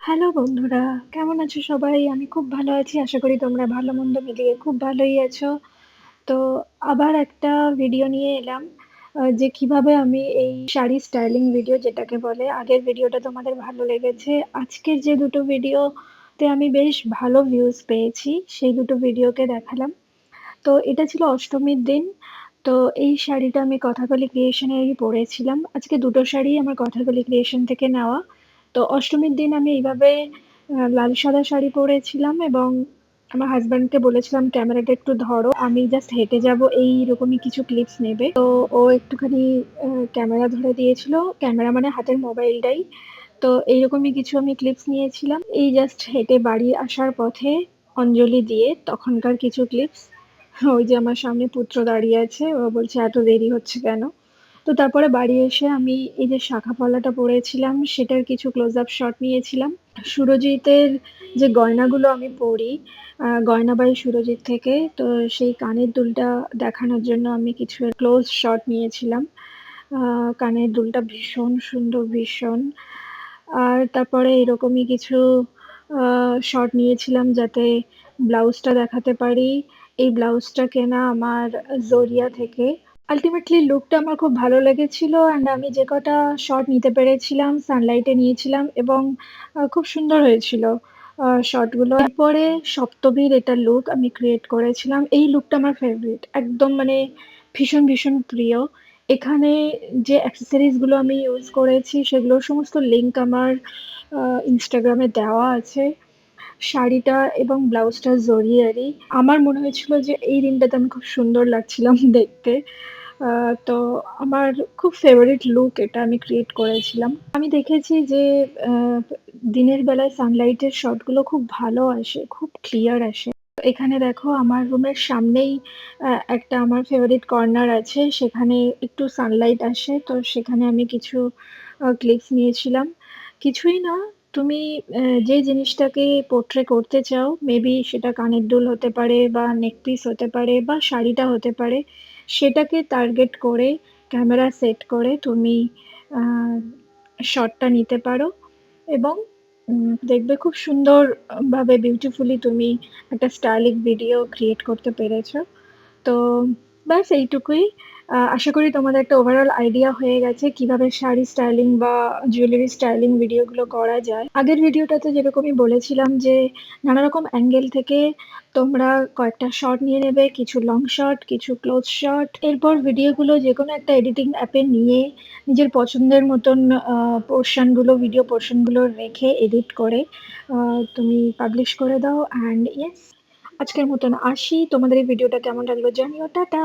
Hello বন্ধুরা, কেমন আছো সবাই? আমি খুব ভালো আছি। আশা করি তোমরা ভালো-মন্দ মিলিয়ে খুব ভালোই আছো। তো আবার একটা ভিডিও নিয়ে এলাম যে কীভাবে আমি এই শাড়ি স্টাইলিং ভিডিও যেটাকে বলে, আগের ভিডিওটা তোমাদের ভালো লেগেছে। আজকের যে দুটো ভিডিওতে আমি বেশ ভালো ভিউজ পেয়েছি, সেই দুটো ভিডিওকে দেখালাম। তো এটা ছিল অষ্টমীর দিন। তো এই শাড়িটা আমি কথাকলি ক্রিয়েশনেরই পরেছিলাম। আজকে দুটো শাড়িই আমার কথাকলি ক্রিয়েশন থেকে নেওয়া। তো অষ্টমীর দিন আমি এইভাবে লাল সাদা শাড়ি পরেছিলাম এবং আমার হাজব্যান্ডকে বলেছিলাম ক্যামেরাটা একটু ধরো। আমি জাস্ট হেঁটে যাব এইরকমই কিছু ক্লিপস নেবে। তো ও একটুখানি ক্যামেরা ধরে দিয়েছিল। ক্যামেরা মানে হাতের মোবাইলটাই। তো এইরকমই কিছু আমি ক্লিপস নিয়েছিলাম। এই জাস্ট হেঁটে বাড়ি আসার পথে অঞ্জলি দিয়ে তখনকার কিছু ক্লিপস। ওই যে আমার সামনে পুত্র দাঁড়িয়ে আছে। ও বলছে, "এত দেরি হচ্ছে কেন?" তো তারপরে বাড়ি এসে আমি এই যে শাখা পলাটা পরেছিলাম সেটার কিছু ক্লোজ আপ শট নিয়েছিলাম। সুরজিতের যে গয়নাগুলো আমি পরি আ গয়না বাই সুরজিৎ থেকে। তো সেই কানের দুলটা দেখানোর জন্য আমি কিছু ক্লোজ শট নিয়েছিলাম। কানের দুলটা ভীষণ সুন্দর, ভীষণ। আর তারপরে এরকমই কিছু শট নিয়েছিলাম যাতে ব্লাউজটা দেখাতে পারি। এই ব্লাউজটা কেনা আমার জরিয়া থেকে। আল্টিমেটলি লুকটা আমার খুব ভালো লেগেছিল অ্যান্ড আমি যে কটা শট নিতে পেরেছিলাম সানলাইটে নিয়েছিলাম এবং খুব সুন্দর হয়েছিল শটগুলো। এরপরে সপ্তমীর এটা লুক আমি ক্রিয়েট করেছিলাম। এই লুকটা আমার ফেভারিট। একদম মানে ভীষণ, ভীষণ প্রিয়। এখানে যে অ্যাক্সেসরিজগুলো আমি ইউজ করেছি সেগুলোর সমস্ত লিঙ্ক আমার ইনস্টাগ্রামে দেওয়া আছে। শাড়িটা এবং ব্লাউজটা জরিয়ারই। আমার মনে হয়েছিল যে এই দিনটাতে আমি খুব সুন্দর লাগছিলাম দেখতে। তো আমার খুব ফেভারিট লুক এটা আমি ক্রিয়েট করেছিলাম। আমি দেখেছি যে দিনের বেলায় সানলাইটের শটগুলো খুব ভালো আসে, খুব ক্লিয়ার আসে। এখানে দেখো আমার রুমের সামনেই একটা আমার ফেভারিট কর্নার আছে। সেখানে একটু সানলাইট আসে। তো সেখানে আমি কিছু ক্লিপস নিয়েছিলাম। কিছুই না, তুমি যে জিনিসটাকে পোর্ট্রে করতে চাও, মেবি সেটা কানের দুল হতে পারে বা নেকপিস হতে পারে বা শাড়িটা হতে পারে। সেটাকে টার্গেট করে ক্যামেরা সেট করে তুমি শটটা নিতে পারো এবং দেখবে খুব সুন্দরভাবে বিউটিফুলি তুমি একটা স্টাইলিং ভিডিও ক্রিয়েট করতে পেরেছ। তো ব্যাস এইটুকুই। আশা করি তোমাদের একটা ওভারঅল আইডিয়া হয়ে গেছে কীভাবে শাড়ি স্টাইলিং বা জুয়েলারি স্টাইলিং ভিডিওগুলো করা যায়। আগের ভিডিওটাতে যেরকমই বলেছিলাম যে নানা রকম অ্যাঙ্গেল থেকে তোমরা কয়েকটা শট নিয়ে নেবে, কিছু লং শট, কিছু ক্লোজ শট। এরপর ভিডিওগুলো যে কোনো একটা এডিটিং অ্যাপে নিয়ে নিজের পছন্দের মতন আ পোরশনগুলো, ভিডিও পোরশনগুলো রেখে এডিট করে তুমি পাবলিশ করে দাও অ্যান্ড ইয়েস আজকের মতন আসি। তোমাদের এই ভিডিওটা কেমন লাগল জানিও। টাটা।